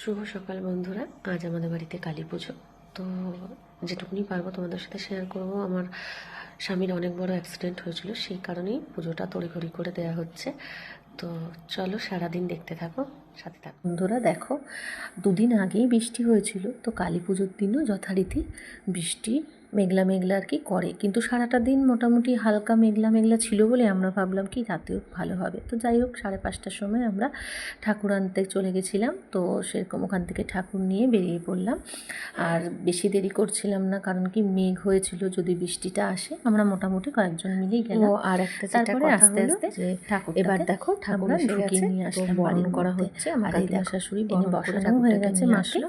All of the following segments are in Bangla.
শুভ সকাল বন্ধুরা। আজ আমাদের বাড়িতে কালী পুজো। তো যেটুকুনি পারব তোমাদের সাথে শেয়ার করব। আমার স্বামীর অনেক বড় অ্যাক্সিডেন্ট হয়েছিল, সেই কারণেই পুজোটা তড়িঘড়ি করে দেয়া হচ্ছে। তো চলো সারাদিন দেখতে থাকো। সাথে থাকো। বন্ধুরা দেখো দুদিন আগেই বৃষ্টি হয়েছিল তো কালী পুজোর দিনও যথারীতি বৃষ্টি মেঘলা মেঘলা আর কি করে। কিন্তু সারাটা দিন মোটামুটি হালকা মেঘলা মেঘলা ছিল বলে আমরা ভাবলাম কি রাতেও ভালো হবে। তো যাই হোক সাড়ে পাঁচটার সময় আমরা ঠাকুর আনতে চলে গেছিলাম তো সেরকম ওখান থেকে ঠাকুর নিয়ে বেরিয়ে পড়লাম। আর বেশি দেরি করছিলাম না কারণ কি মেঘ হয়েছিল যদি বৃষ্টিটা আসে আমরা মোটামুটি কয়েকজন মিলেই গেলাম। আর একটা তারপরে আস্তে আস্তে ঠাকুর এবার দেখো ঠাকুর ঢুকিয়ে নিয়ে আসলাম করা মধ্যে। হচ্ছে আমার কাকিমা শাশুড়ি বড় বসাটা বসানো হয়ে গেছে গেছে মাসলো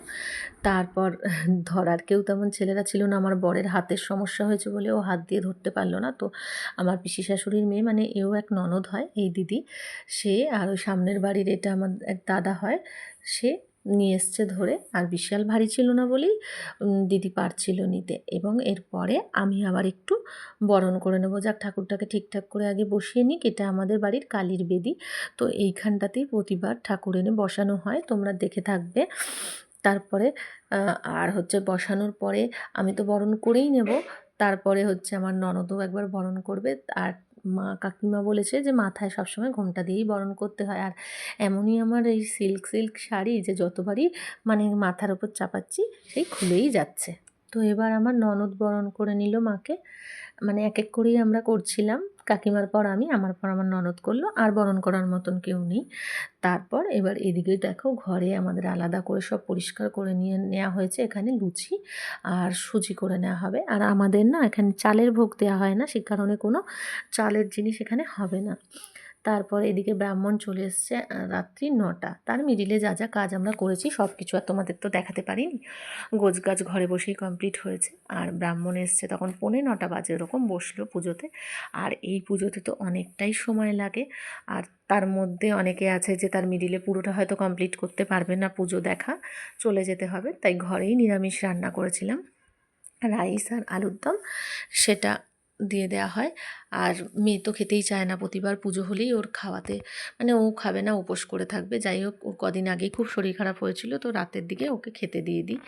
তারপর ধরার কেউ তেমন ছেলেরা ছিল না আমার বরের হাতের সমস্যা হয়েছে বলে ও হাত দিয়ে ধরতে পারল না। তো আমার পিসি শাশুড়ির মেয়ে মানে এও এক ননদ হয় এই দিদি। সে আর ওই সামনের বাড়ির এটা আমার এক দাদা হয় সে নিয়ে এসছে ধরে। আর বিশাল ভারী ছিল না বলেই দিদি পারছিল নিতে। এবং এরপরে আমি আবার একটু বরণ করে নেব। যাক, ঠাকুরটাকে ঠিকঠাক করে আগে বসিয়ে নিক। এটা আমাদের বাড়ির কালীর বেদি। তো এইখানটাতেই প্রতিবার ঠাকুর এনে বসানো হয়। তোমরা দেখে থাকবে। তারপরে আর হচ্ছে বসানোর পরে আমি তো বরণ করেই নেব। তারপরে হচ্ছে আমার ননদও একবার বরণ করবে। আর মা কাকিমা বলেছে যে, মাথায় সবসময় ঘোমটা দিয়েই বরণ করতে হয়। আর এমনই আমার এই সিল্ক সিল্ক শাড়ি যে, যতবারই মানে মাথার ওপর চাপাচ্ছি, সেই খুলেই যাচ্ছে। তো এবার আমার ননদ বরণ করে নিল মাকে। মানে এক এক করেই আমরা করছিলাম। কাকিমার পর আমি, আমার পর আমার ননদ করল, আর বরণ করার মতন কেউ নেই। তারপর এবার এদিকে দেখো ঘরে আমাদের আলাদা করে সব পরিষ্কার করে নিয়ে নেওয়া হয়েছে। এখানে লুচি আর সুজি করে নেওয়া হবে। আর আমাদের না এখানে চালের ভোগ দেওয়া হয় না, সে কারণে কোনো চালের জিনিস এখানে হবে না। তারপর এদিকে ব্রাহ্মণ চলে এসছে রাত্রি নটা। তার মিডিলে যা যা কাজ আমরা করেছি সব কিছু আর তোমাদের তো দেখাতে পারিনি। গোছ গাছ ঘরে বসেই কমপ্লিট হয়েছে। আর ব্রাহ্মণ এসছে তখন পৌনে নটা বাজে এরকম বসল পুজোতে। আর এই পুজোতে তো অনেকটাই সময় লাগে। আর তার মধ্যে অনেকে আছে যে তার মিডিলে পুরোটা হয়তো কমপ্লিট করতে পারবে না পুজো দেখা, চলে যেতে হবে। তাই ঘরেই নিরামিষ রান্না করেছিলাম। রাইস আর আলুর দম, সেটা দিয়ে দেওয়া হয়। আর মেয়ে তো খেতেই চায় না, প্রতিবার পুজো হলেই ওর খাওয়াতে। মানে ও খাবে না, উপোস করে থাকবে। যাই হোক, ওর কদিন আগেই খুব শরীর খারাপ হয়েছিল, তো রাতের দিকে ওকে খেতে দিয়ে দিই।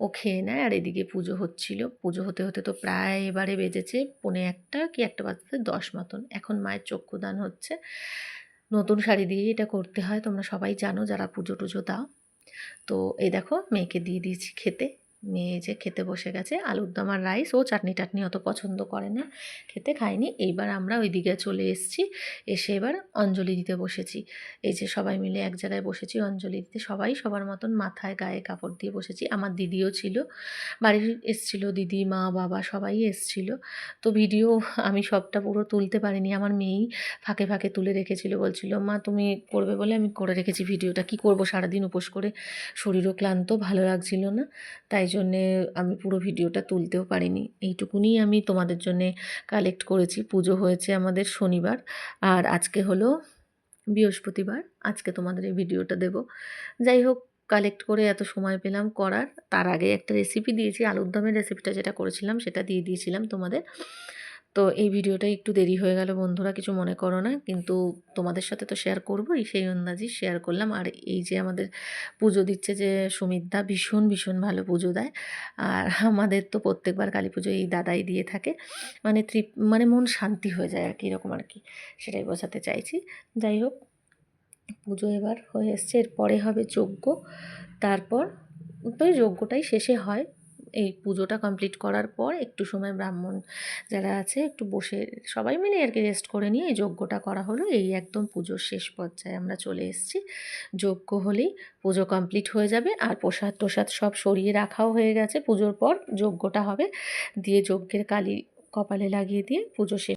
ও খেয়ে নেয়, আর এদিকে পুজো হচ্ছিল। পুজো হতে হতে তো প্রায় এবারে বেজেছে পৌনে একটা কি একটা বাজতে দশ মতন। এখন মায়ের চক্ষুদান হচ্ছে। নতুন শাড়ি দিয়েই এটা করতে হয়, তোমরা সবাই জানো যারা পুজো টুজো দাও। তো এই দেখো, মেয়েকে দিয়ে দিয়েছি খেতে। মেয়ে যে খেতে বসে গেছে, আলুর দম আর রাইস, ও চাটনি টাটনি অত পছন্দ করে না। খেতে খায়নি। এইবার আমরা ওই দিকে চলে এসেছি। এসে এবার অঞ্জলি দিতে বসেছি। এই যে সবাই মিলে এক জায়গায় বসেছি, অঞ্জলি দিতে। সবাই সবার মতন মাথায় গায়ে কাপড় দিয়ে বসেছি। আমার দিদিও ছিল। বাড়ির এসছিল দিদি, মা, বাবা, সবাই এসছিল। তো ভিডিও আমি সবটা পুরো তুলতে পারিনি। আমার মেয়েই ফাঁকে ফাঁকে তুলে রেখেছিল। বলছিল, মা, তুমি করবে বলে আমি করে রেখেছি ভিডিওটা। কি করব? সারাদিন উপোস করে শরীরও ক্লান্ত, ভালো লাগছিল না। তাই জন্যে আমি পুরো ভিডিওটা তুলতেও পারিনি। এইটুকুনি আমি তোমাদের জন্যে কালেক্ট করেছি। পুজো হয়েছে আমাদের শনিবার। আর আজকে হলো বৃহস্পতিবার। আজকে তোমাদের এই ভিডিওটা দেব। যাই হোক কালেক্ট করে এত সময় পেলাম করার। তার আগে একটা রেসিপি দিয়েছি। আলুর দমের রেসিপিটা যেটা করেছিলাম, সেটা দিয়ে দিয়েছিলাম তোমাদের। তো এই ভিডিওটা একটু দেরি হয়ে গেল, বন্ধুরা কিছু মনে করো না। কিন্তু তোমাদের সাথে তো শেয়ার করবোই, সেই আন্দাজই শেয়ার করলাম। আর এই যে আমাদের পুজো দিচ্ছে যে সুমিতদা, ভীষণ ভীষণ ভালো পুজো দেয়। আর আমাদের তো প্রত্যেকবার কালী পুজো এই দাদাই দিয়ে থাকে। মানে তৃপ মানে মন শান্তি হয়ে যায় আর কি, এরকম আর কি। সেটাই বোঝাতে চাইছি। যাই হোক, পুজো এবার হয়ে এসছে। এরপরে হবে যজ্ঞ। তারপর তো যজ্ঞটাই শেষে হয়। এই পুজোটা কমপ্লিট করার পর একটু সময় ব্রাহ্মণ যারা আছে একটু বসে সবাই মিলে আর কি রেস্ট করে নিয়ে এই যজ্ঞটা করা হলো। এই একদম পুজোর শেষ পর্যায়ে আমরা চলে এসেছি। যজ্ঞ হলেই পুজো কমপ্লিট হয়ে যাবে আর প্রসাদ টোসাদ সব সরিয়ে রাখাও হয়ে গেছে। পুজোর পর যজ্ঞটা হবে। দিয়ে যজ্ঞের কালী কপালে লাগিয়ে দিয়ে পুজো শেষ